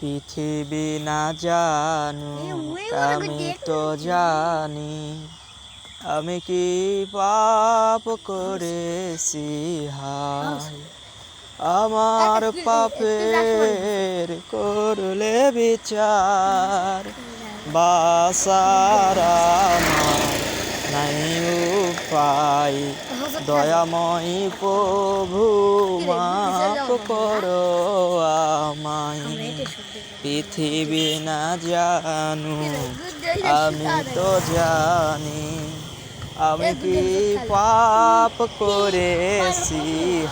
পৃথিবী না জানু আমি তো জানি আমি কি পাপ করেছি হায়। আমার পাপের করলে বিচার বাসার আমার নাই উপায়। দয়াময় প্রভু মাপ করো আমায়। পৃথিবী না জানু আমি তো জানি আমি কি পাপ করেছি?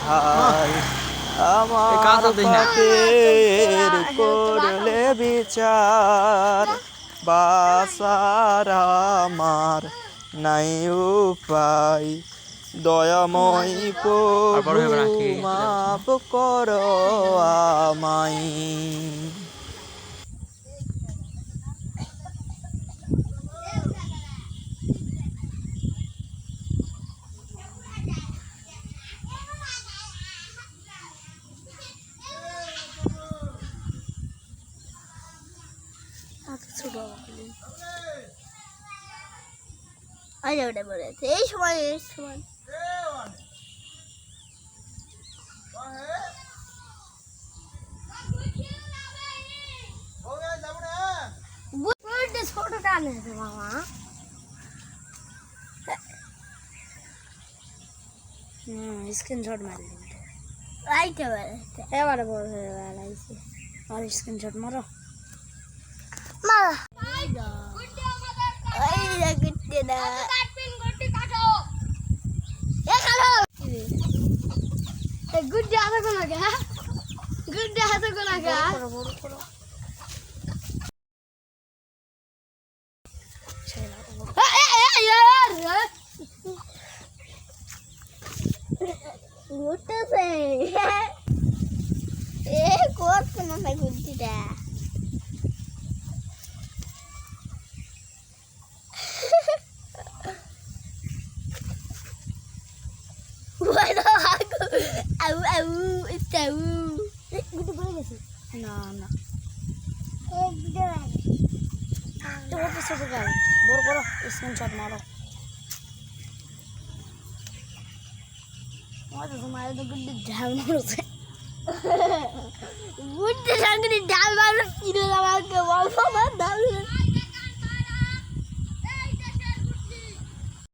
হায় আমার পাপের করলে বিচার বাসার আমার নাই উপায়। দয়াময় প্রভু মাপ করো আমায়। ছোট আরে ওটা বলেছে এই সময় এই সময়। বুঝতে ছোট টানে বাবা হুম স্ক্রিনশট মারলি রাইতে এবারে বড় হয়ে গেছে আর স্ক্রিনশট মারো মা এই না এ খালো এ গুড্ডে হাতে কোন গা। গুড্ডে হাতে কোন গা। করো বড় করো ছেলে বড় ঘুরতেছে। এ, করছে না au, au, está au. গুটি পড়ে গেছে। না না। এই গুটি তো বড় ছোট গাই বড় করো স্ক্রিনশট মারো। আমাদের তোমার তো গুটি ঝাল মারছে। গুটি সঙ্গে কিনে আমাকে বলব।